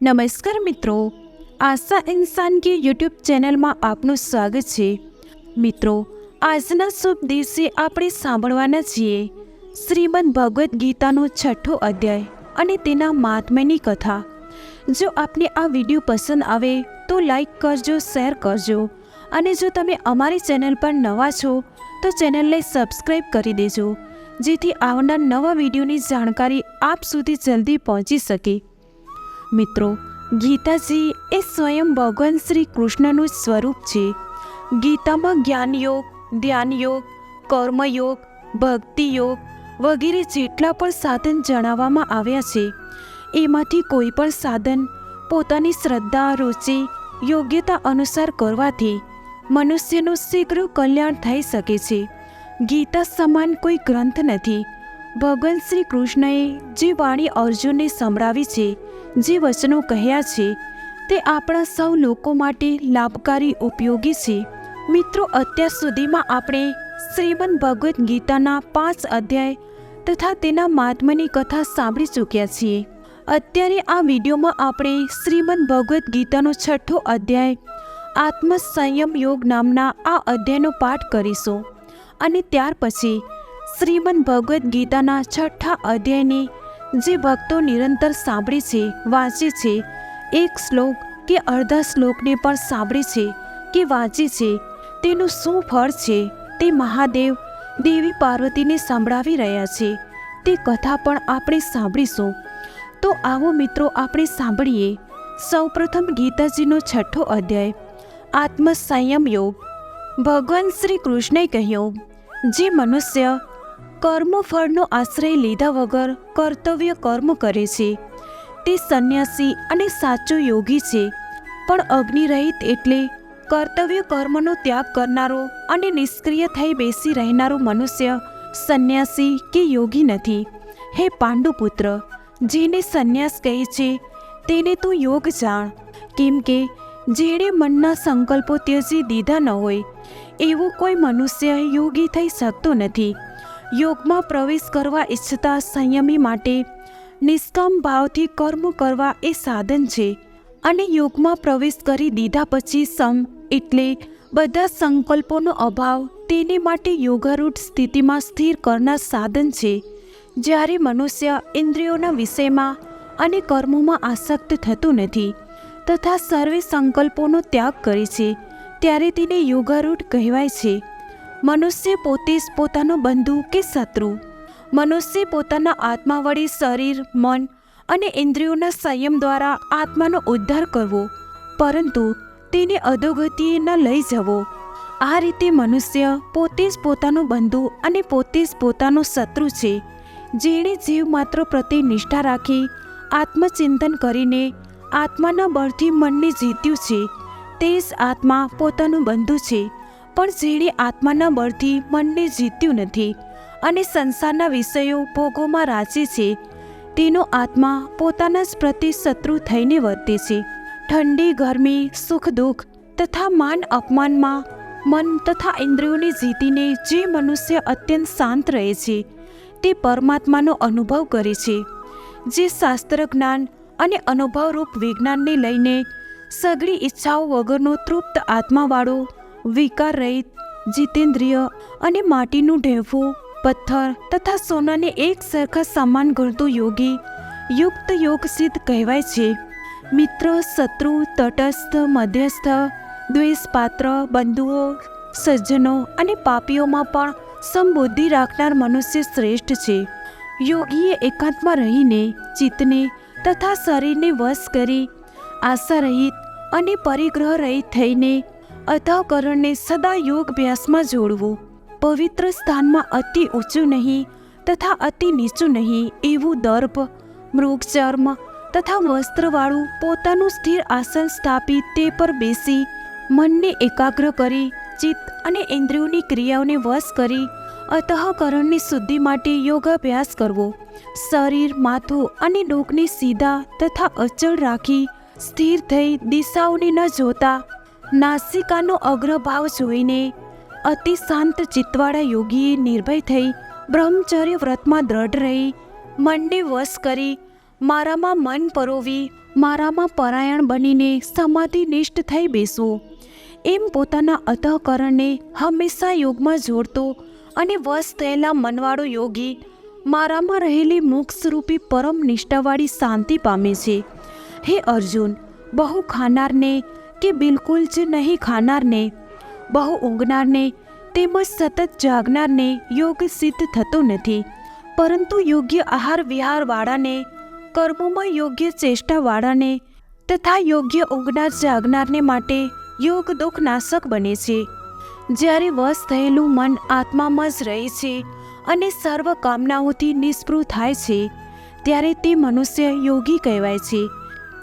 નમસ્કાર મિત્રો. આશા ઇન્સાન કે યુટ્યુબ ચેનલમાં આપનું સ્વાગત છે. મિત્રો, આજના શુભ દિવસે આપણે સાંભળવાના છીએ શ્રીમદ ભગવદ્ ગીતાનો છઠ્ઠો અધ્યાય અને તેના મહાત્મ્યની કથા. જો આપને આ વીડિયો પસંદ આવે તો લાઈક કરજો, શેર કરજો અને જો તમે અમારી ચેનલ પર નવા છો તો ચેનલને સબસ્ક્રાઈબ કરી દેજો, જેથી આવનાર નવા વિડીયોની જાણકારી આપ સુધી જલ્દી પહોંચી શકે. મિત્રો, ગીતાજી એ સ્વયં ભગવાન શ્રી કૃષ્ણનું સ્વરૂપ છે. ગીતામાં જ્ઞાનયોગ, ધ્યાનયોગ, કર્મયોગ, ભક્તિયોગ વગેરે જેટલા પણ સાધન જણાવવામાં આવ્યા છે. એમાંથી કોઈ પણ સાધન પોતાની શ્રદ્ધા, રુચિ, યોગ્યતા અનુસાર કરવાથી મનુષ્યનું શીઘ્ર કલ્યાણ થઈ શકે છે. ગીતા સમાન કોઈ ગ્રંથ નથી. ભગવાન શ્રી કૃષ્ણએ જે વાણી અર્જુનને સંભળાવી છે, જે વચનો કહ્યા છે, તે આપણા સૌ લોકો માટે લાભકારી ઉપયોગી છે. મિત્રો, અત્યાર સુધીમાં આપણે શ્રીમદ ભગવદ્ ગીતાના પાંચ અધ્યાય તથા તેના મહાત્માની કથા સાંભળી ચૂક્યા છીએ. અત્યારે આ વિડીયોમાં આપણે શ્રીમદ ભગવદ્ ગીતાનો છઠ્ઠો અધ્યાય આત્મસંયમ યોગ નામના આ અધ્યાયનો પાઠ કરીશું. અને ત્યાર પછી શ્રીમદ ભગવદ્ ગીતાના છઠ્ઠા અધ્યાયની જે ભક્તો નિરંતર સાંભળે છે, વાંચે છે, એક શ્લોક કે અડધા શ્લોકને પણ સાંભળે છે કે વાંચે છે, તેનું શું ફળ છે તે મહાદેવ દેવી પાર્વતીને સંભળાવી રહ્યા છે, તે કથા પણ આપણે સાંભળીશું. તો આવો મિત્રો, આપણે સાંભળીએ સૌપ્રથમ ગીતાજીનો છઠ્ઠો અધ્યાય આત્મ સંયમ યોગ. ભગવાન શ્રી કૃષ્ણે કહ્યું, જે મનુષ્ય કર્મફળનો આશ્રય લીધા વગર કર્તવ્ય કર્મ કરે છે. તે સંન્યાસી અને સાચો યોગી છે. પણ અગ્નિરહિત એટલે કર્તવ્ય કર્મનો ત્યાગ કરનારો અને નિષ્ક્રિય થઈ બેસી રહેનારો મનુષ્ય સંન્યાસી કે યોગી નથી. હે પાંડુપુત્ર, જેને સંન્યાસ કહે છે, તેને તું યોગ જાણ. કેમ કે જેણે મનના સંકલ્પો ત્યજી દીધા ન હોય, એવો કોઈ મનુષ્ય યોગી થઈ શકતો નથી. યોગમાં પ્રવેશ કરવા ઈચ્છતા સંયમી માટે નિષ્કામ ભાવથી કર્મ કરવા એ સાધન છે અને યોગમાં પ્રવેશ કરી દીધા પછી સમ એટલે બધા સંકલ્પોનો અભાવ તેને માટે યોગારૂઢ સ્થિતિમાં સ્થિર કરનાર સાધન છે. જ્યારે મનુષ્ય ઇન્દ્રિયોના વિષયમાં અને કર્મોમાં આસક્ત થતું નથી તથા સર્વે સંકલ્પોનો ત્યાગ કરે છે, ત્યારે તેને યોગારૂઢ કહેવાય છે. મનુષ્ય પોતે જ પોતાનો બંધુ કે શત્રુ. મનુષ્ય પોતાના આત્મા વડે શરીર, મન અને ઇન્દ્રિયોના સંયમ દ્વારા આત્માનો ઉદ્ધાર કરવો, પરંતુ તેને અધોગતિએ ન લઈ જવો. આ રીતે મનુષ્ય પોતે જ પોતાનો બંધુ અને પોતે જ પોતાનો શત્રુ છે, જેણે જીવ માત્ર પ્રત્યે નિષ્ઠા રાખી, આત્મચિંતન કરીને આત્માના બળથી મનને જીત્યું છે. તે જ આત્મા પોતાનું બંધુ છે. પણ જેણે આત્માના બળથી મનને જીત્યું નથી અને સંસારના વિષયો ભોગોમાં રાચે છે. તેનો આત્મા પોતાના જ પ્રતિ શત્રુ થઈને વર્તે છે. ઠંડી, ગરમી, સુખ, દુઃખ તથા માન અપમાનમાં મન તથા ઇન્દ્રિયોને જીતીને જે મનુષ્ય અત્યંત શાંત રહે છે, તે પરમાત્માનો અનુભવ કરે છે. જે શાસ્ત્ર જ્ઞાન અને અનુભવરૂપ વિજ્ઞાનને લઈને સઘળી ઈચ્છાઓ વગરનો તૃપ્ત આત્માવાળો વિકાર રહિત, જીતેન્દ્રિય અને માટીનું ઢેફું, પથ્થર તથા સોનાને એક સરખા સમાન ગણતો યોગી, યુક્ત યોગ સિદ્ધ કહેવાય છે. મિત્ર, શત્રુ, તટસ્થ, મધ્યસ્થ, દ્વેષપાત્ર, બંધુઓ, સજ્જનો અને પાપીઓમાં પણ સમબુદ્ધિ રાખનાર મનુષ્ય શ્રેષ્ઠ છે. યોગીએ એકાંતમાં રહીને, ચિત્તને તથા શરીરને વશ કરી, આશા રહિત અને પરિગ્રહ રહિત થઈને અથકરણને સદા યોગ અભ્યાસમાં જોડવું. પવિત્ર સ્થાનમાં અતિ ઊંચું નહીં તથા અતિ નીચું નહીં એવું દર્પ, મૃગચર્મ તથા વસ્ત્રવાળું પોતાનું સ્થિર આસન સ્થાપી તે પર બેસી, મનને એકાગ્ર કરી, ચિત્ત અને ઇન્દ્રિયોની ક્રિયાઓને વશ કરી, અતઃકરણની શુદ્ધિ માટે યોગાભ્યાસ કરવો. શરીર માથું અને ડોકને સીધા તથા અચળ રાખી, સ્થિર થઈ દિશાઓને ન જોતા નાસિકાનો અગ્રભાવ જોઈને અતિ શાંત ચિત્તવાળા યોગીએ નિર્ભય થઈ બ્રહ્મચર્ય વ્રતમાં દ્રઢ રહી મનને વશ કરી, મારામાં મન પરોવી, મારામાં પરાયણ બનીને સમાધિ નિષ્ઠ થઈ બેસવું એમ પોતાના અતઃકરણને હંમેશા યોગમાં જોડતો અને વશ થયેલા મનવાળો યોગી મારામાં રહેલી મોક્ષરૂપી પરમ નિષ્ઠાવાળી શાંતિ પામે છે. હે અર્જુન, બહુ ખાનારને કે બિલકુલ જ નહીં ખાનારને. બહુ ઊંઘનારને તેમજ સતત જાગનારને યોગ સિદ્ધ થતો નથી. પરંતુ યોગ્ય આહાર વિહારવાળાને કર્મોમાં યોગ્ય ચેષ્ટાવાળાને તથા યોગ્ય ઊંઘનાર જાગનારને માટે યોગ દુઃખનાશક બને છે. જ્યારે વશ થયેલું મન આત્મામાં જ રહે છે અને સર્વ કામનાઓથી નિષ્પૃહ થાય છે, ત્યારે તે મનુષ્ય યોગી કહેવાય છે.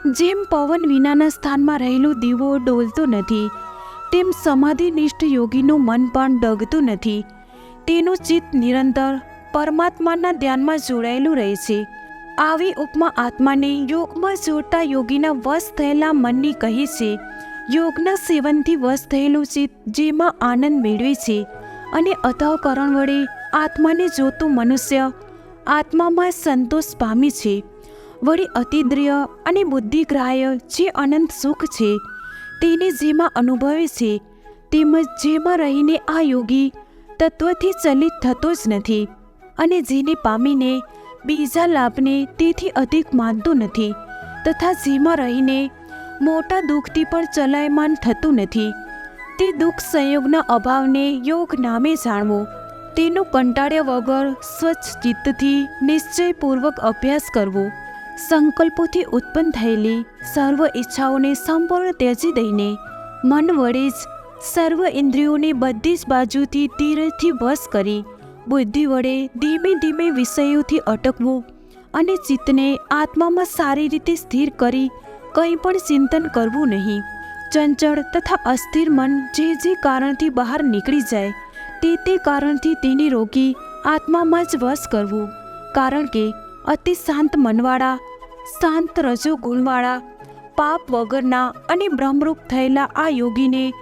જેમ પવન વિનાના સ્થાનમાં રહેલો દીવો ડોલતો નથી, તેમ સમાધિનિષ્ઠ યોગીનું મન પણ ડગતું નથી. તેનું ચિત્ત નિરંતર પરમાત્માના ધ્યાનમાં જોડાયેલું રહે છે. આવી ઉપમા આત્માને યોગમાં જોડતા યોગીના વશ થયેલા મનની કહે છે, યોગના સેવનથી વશ થયેલું ચિત્ત જેમાં આનંદ મેળવે છે અને અતઃકરણ વડે આત્માને જોતું મનુષ્ય આત્મામાં સંતોષ પામી છે. વળી અતિદ્રિય અને બુદ્ધિગ્રાહ્ય જે અનંત સુખ છે, તેને જેમાં અનુભવે છે, તેમજ જેમાં રહીને આ યોગી તત્વથી ચલિત થતો જ નથી અને જેને પામીને બીજા લાભને તેથી અધિક માનતો નથી તથા જેમાં રહીને મોટા દુઃખથી પણ ચલાયમાન થતું નથી. તે દુઃખ સંયોગના અભાવને યોગ નામે જાણવો. તેનું કંટાળ્યા વગર સ્વચ્છ ચિત્તથી નિશ્ચયપૂર્વક અભ્યાસ કરવો. સંકલ્પોથી ઉત્પન્ન થયેલી સર્વ ઈચ્છાઓને સંપૂર્ણ ત્યજી દઈને મન વડે જ સર્વ ઇન્દ્રિયોને બધી જ બાજુથી તીરથી વશ કરી બુદ્ધિ વડે ધીમે ધીમે વિષયોથી અટકવું અને ચિત્તને આત્મામાં સારી રીતે સ્થિર કરી કંઈ પણ ચિંતન કરવું નહીં. ચંચળ તથા અસ્થિર મન જે જે કારણથી બહાર નીકળી જાય તે તે કારણથી તેને રોકી આત્મામાં જ વશ કરવું. કારણ કે અતિ શાંત મનવાળા, શાંત રજો ગુણવાળા, પાપ વગરના અને બ્રહ્મરૂપ થયેલા આ યોગીને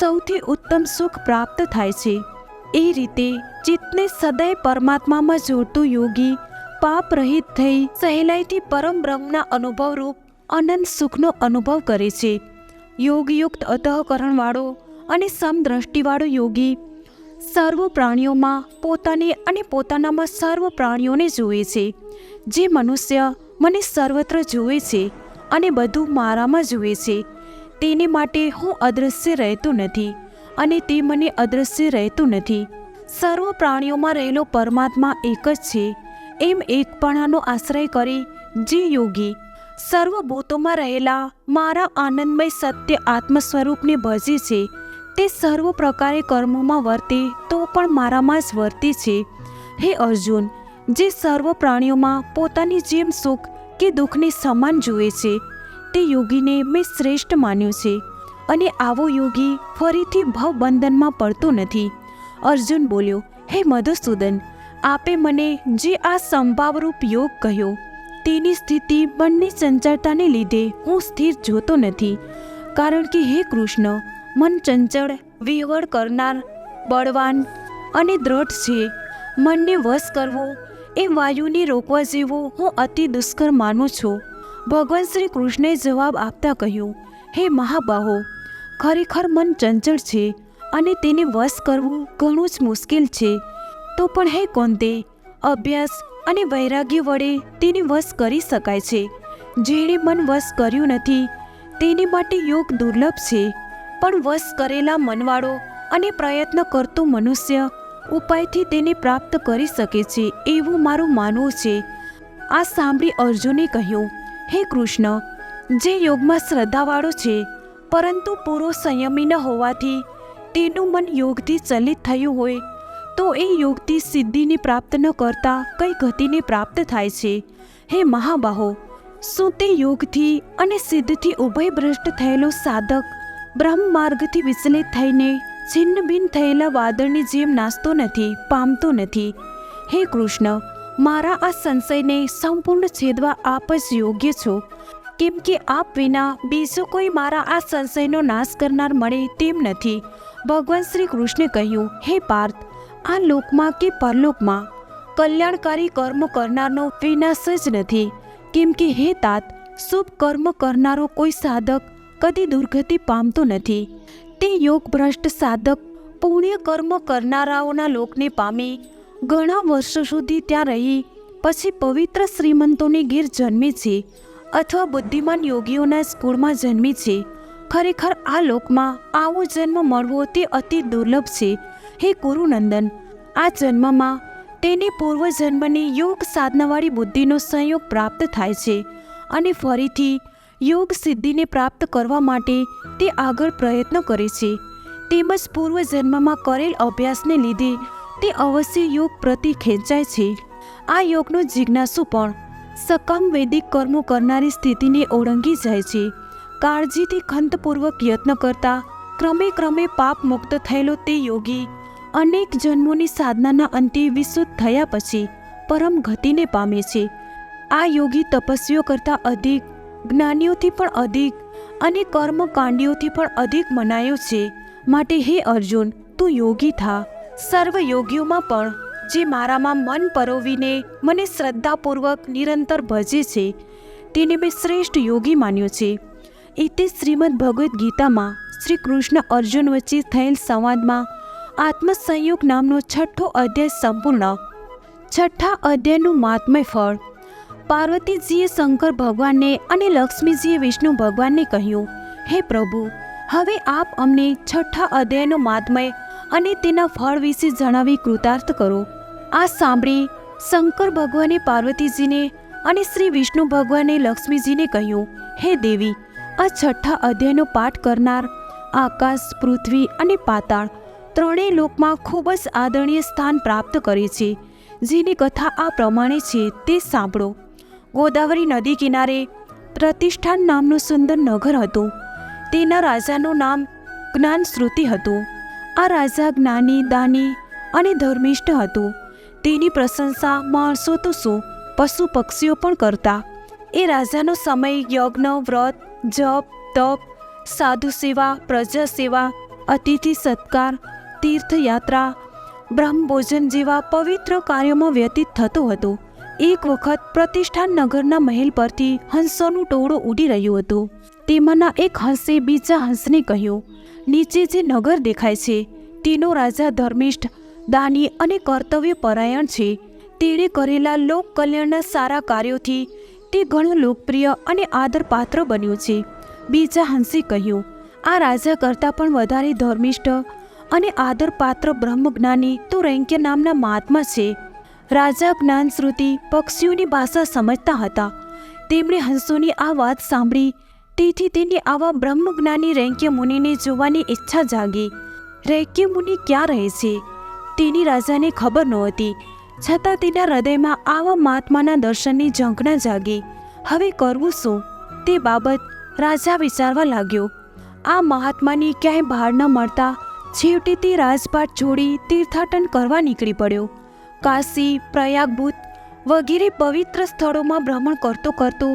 સૌથી ઉત્તમ સુખ પ્રાપ્ત થાય છે. એ રીતે ચિત્તને સદાય પરમાત્મામાં જોડતું યોગી પાપ રહિત થઈ સહેલાઈથી પરમ બ્રહ્મના અનુભવરૂપ અનંત સુખનો અનુભવ કરે છે. યોગયુક્ત અતઃકરણવાળો અને સમદ્રષ્ટિવાળો યોગી સર્વ પ્રાણીઓમાં પોતાને અને પોતાનામાં સર્વ પ્રાણીઓને જુએ છે. જે મનુષ્ય મને સર્વત્ર જુએ છે અને બધું મારામાં જુએ છે, તેને માટે હું અદૃશ્ય રહેતું નથી અને તે મને અદૃશ્ય રહેતું નથી. સર્વ પ્રાણીઓમાં રહેલો પરમાત્મા એક જ છે, એમ એકપણાનો આશ્રય કરી જે યોગી. સર્વભૂતોમાં રહેલા મારા આનંદમય સત્ય આત્મ સ્વરૂપને ભજે છે, તે સર્વ પ્રકારે કર્મોમાં વર્તે તો પણ મારામાં જ વર્તે છે. હે અર્જુન જે સર્વ પ્રાણીઓમાં પોતાની જેમ સુખ કે દુઃખને સમાન જુએ છે, તે યોગીને મેં શ્રેષ્ઠ માન્યું છે અને આવો યોગી ફરીથી ભવબંધનમાં પડતો નથી. અર્જુન બોલ્યો, હે મધુસૂદન, આપે મને જે આ સંભાવરૂપ યોગ કહ્યો, તેની સ્થિતિ મનની ચંચળતાને લીધે હું સ્થિર જોતો નથી. કારણ કે હે કૃષ્ણ, મન ચંચળ, વિહવળ કરનાર, બળવાન અને દ્રઢ છે. મનને વશ કરવો એ વાયુને રોકવા જેવો હું અતિ દુષ્કર માનું છું. ભગવાન શ્રી કૃષ્ણે જવાબ આપતા કહ્યું, હે મહાબાહો, ખરેખર મન ચંચળ છે અને તેને વશ કરવું ઘણું જ મુશ્કેલ છે. તો પણ હે કોંતે, અભ્યાસ અને વૈરાગ્ય વડે તેને વશ કરી શકાય છે. જેણે મન વશ કર્યું નથી, તેની માટે યોગ દુર્લભ છે. પણ વશ કરેલા મનવાળો અને પ્રયત્ન કરતો મનુષ્ય ઉપાયથી તેને પ્રાપ્ત કરી શકે છે, એવું મારું માનવું છે. આ સાંભળી અર્જુને કહ્યું, હે કૃષ્ણ, જે યોગમાં શ્રદ્ધાવાળો છે, પરંતુ પૂરો સંયમી ન હોવાથી તેનું મન યોગથી ચલિત થયું હોય, તો એ યોગથી સિદ્ધિને પ્રાપ્ત ન કરતા કઈ ગતિને પ્રાપ્ત થાય છે. હે મહાબાહો, શું તે યોગથી અને સિદ્ધથી ઉભય ભ્રષ્ટ થયેલો સાધક બ્રહ્મ માર્ગથી વિચલિત થઈને છિન્ન ભિન્ન થયેલા વાદળની જેમ નાસ્તો નથી, પામતો નથી. હે કૃષ્ણ, મારા આ સંશયને સંપૂર્ણ છેદવા આપ જ યોગ્ય છો. કેમ કે આપ વિના બીજો કોઈ મારા આ સંશયનો નાશ કરનાર મળે તેમ નથી. ભગવાન શ્રી કૃષ્ણે કહ્યું, હે પાર્થ, આ લોકમાં કે પરલોકમાં કલ્યાણકારી કર્મ કરનારનો વિનાશ જ નથી. કેમ કે હે તાત, શુભ કર્મ કરનારો કોઈ સાધક કદી દુર્ગતિ પામતો નથી. તે યોગ ભ્રષ્ટ સાધક પુણ્ય કર્મ કરનારાઓના લોકને પામી ઘણા વર્ષો સુધી ત્યાં રહી, પછી પવિત્ર શ્રીમંતોની ગીર જન્મે છે અથવા બુદ્ધિમાન યોગીઓના સ્કૂળમાં જન્મે છે. ખરેખર આ લોકમાં આવો જન્મ મળવો તે અતિ દુર્લભ છે. હે ગુરુનંદન, આ જન્મમાં તેને પૂર્વજન્મની યોગ સાધનાવાળી બુદ્ધિનો સંયોગ પ્રાપ્ત થાય છે અને ફરીથી યોગ સિદ્ધિને પ્રાપ્ત કરવા માટે તે આગળ પ્રયત્ન કરે છે. તેમજ પૂર્વજન્મમાં કરેલ અભ્યાસને લીધે તે અવશ્ય યોગ પ્રતિ ખેંચાય છે. આ યોગનો જિજ્ઞાસુ પણ સકમ વૈદિક કર્મો કરનારી સ્થિતિને ઓળંગી જાય છે. કાળજીથી ખંતપૂર્વક યત્ન કરતા ક્રમે ક્રમે પાપ મુક્ત થયેલો તે યોગી અનેક જન્મોની સાધનાના અંતે વિશુદ્ધ થયા પછી પરમ ગતિને પામે છે. આ યોગી તપસ્વીઓ કરતાં અધિક જ્ઞાનીઓથી પણ અધિક અને કર્મકાંડીઓથી પણ અધિક મનાયો છે. માટે હે અર્જુન, તું યોગી થા. સર્વ યોગીઓમાં પણ, જે મારામાં મન પરોવીને મને શ્રદ્ધાપૂર્વક નિરંતર ભજે છે, તેને મેં શ્રેષ્ઠ યોગી માન્યો છે. એ શ્રીમદ ભગવદ્ ગીતામાં શ્રી કૃષ્ણ અર્જુન વચ્ચે થયેલ સંવાદમાં આત્મસંયોગ નામનો છઠ્ઠો અધ્યાય સંપૂર્ણ, છઠ્ઠા અધ્યાયનું મહાત્મય ફળ પાર્વતીજીએ શંકર ભગવાનને અને લક્ષ્મીજીએ વિષ્ણુ ભગવાનને કહ્યું, હે પ્રભુ, હવે આપ અમને છઠ્ઠા અધ્યાયનો મહાત્મય અને તેના ફળ વિશે જણાવી કૃતાર્થ કરો. આ સાંભળી શંકર ભગવાને પાર્વતીજીને અને શ્રી વિષ્ણુ ભગવાને લક્ષ્મીજીને કહ્યું, હે દેવી, આ છઠ્ઠા અધ્યાયનો પાઠ કરનાર આકાશ, પૃથ્વી અને પાતાળ ત્રણેય લોકમાં ખૂબ જ આદરણીય સ્થાન પ્રાપ્ત કરે છે. જેની કથા આ પ્રમાણે છે, તે સાંભળો. ગોદાવરી નદી કિનારે પ્રતિષ્ઠાન નામનું સુંદર નગર હતું. તેના રાજાનું નામ જ્ઞાન શ્રુતિ હતું. આ રાજા જ્ઞાની, દાની અને ધર્મિષ્ઠ હતું. તેની પ્રશંસા માણસો તો શું પશુ પક્ષીઓ પણ કરતા. એ રાજાનો સમય યજ્ઞ, વ્રત, જપ, તપ, સાધુ સેવા, પ્રજા સેવા, અતિથિ સત્કાર, તીર્થયાત્રા, બ્રહ્મભોજન જેવા પવિત્ર કાર્યોમાં વ્યતીત થતો હતો. એક વખત પ્રતિષ્ઠાન નગરના મહેલ પરથી હંસોનું ટોળું ઉડી રહ્યું હતું. તેમાંના એક હંસે બીજા હંસને કહ્યું, નીચે જે નગર દેખાય છે, તેનો રાજા ધર્મિષ્ઠ, દાની અને કર્તવ્ય પરાયણ છે. તેણે કરેલા લોક કલ્યાણના સારા કાર્યોથી તે ઘણું લોકપ્રિય અને આદરપાત્ર બન્યું છે. બીજા હંસે કહ્યું, આ રાજા કરતાં પણ વધારે ધર્મિષ્ઠ અને આદરપાત્ર બ્રહ્મજ્ઞાની તો રૈંક્ય નામના મહાત્મા છે. રાજા જ્ઞાન શ્રુતિ પક્ષીઓની ભાષા સમજતા હતા. તેમણે હંસોની આ વાત સાંભળી, તેથી તેને આવા બ્રહ્મજ્ઞાની રૈક્ય મુનિને જોવાની ઈચ્છા જાગી. રૈક્ય મુનિ ક્યાં રહે છે? તેની રાજાને ખબર નહોતી. છતાં તેના હૃદયમાં આવા મહાત્માના દર્શનની ઝંખના જાગી. હવે કરવું શું? તે બાબત રાજા વિચારવા લાગ્યો. આ મહાત્માની ક્યાંય બહાર ન મળતા છેવટે તે રાજપાટ છોડી તીર્થાટન કરવા નીકળી પડ્યો. કાશી, પ્રયાગભૂત વગેરે પવિત્ર સ્થળોમાં ભ્રમણ કરતો કરતો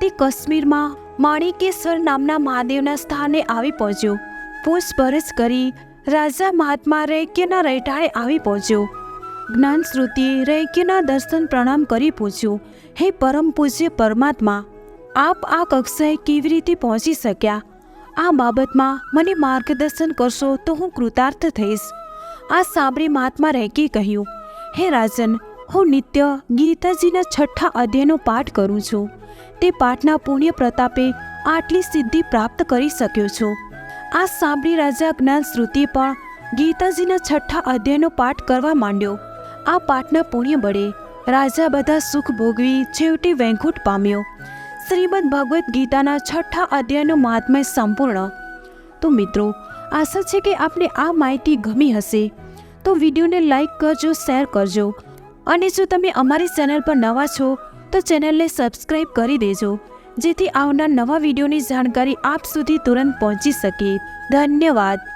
તે કાશ્મીરમાં માણિકેશ્વર નામના મહાદેવના સ્થાને આવી પહોંચ્યો. પૂછપરછ કરી રાજા મહાત્મા રૈક્યના રહેઠાણે આવી પહોંચ્યો. જ્ઞાન શ્રુતિએ રૈક્યના દર્શન પ્રણામ કરી પૂછ્યું, હે પરમ પૂજ્ય પરમાત્મા, આપ આ કક્ષાએ કેવી રીતે પહોંચી શક્યા? આ બાબતમાં મને માર્ગદર્શન કરશો તો હું કૃતાર્થ થઈશ. આ સાંભળી મહાત્મા રહેકી કહ્યું હે રાજન, હું નિત્ય ગીતાજીના છઠ્ઠા અધ્યાયનો પાઠ કરું છું. તે પાઠના પુણ્ય પ્રતાપે આટલી સિદ્ધિ પ્રાપ્ત કરી શક્યો છું. આ સાંભળી રાજા જ્ઞાન શ્રુતિ પણ ગીતાજીના છઠ્ઠા અધ્યાયનો પાઠ કરવા માંડ્યો. આ પાઠના પુણ્ય બળે રાજા બધા સુખ ભોગવી છેવટે વૈકુંઠ પામ્યો. શ્રીમદ ભગવદ્ ગીતાના છઠ્ઠા અધ્યાયનું મહાત્મય સંપૂર્ણ. તો મિત્રો, આશા છે કે આપને આ માહિતી ગમી હશે. તો વિડીયોને લાઇક કરજો, શેર કરજો. અને જો તમે અમારી ચેનલ પર નવા છો, તો ચેનલને સબસ્ક્રાઈબ કરી દેજો, જેથી આવનાર નવા વિડીયોની જાણકારી આપ સુધી તુરંત પહોંચી શકે. ધન્યવાદ.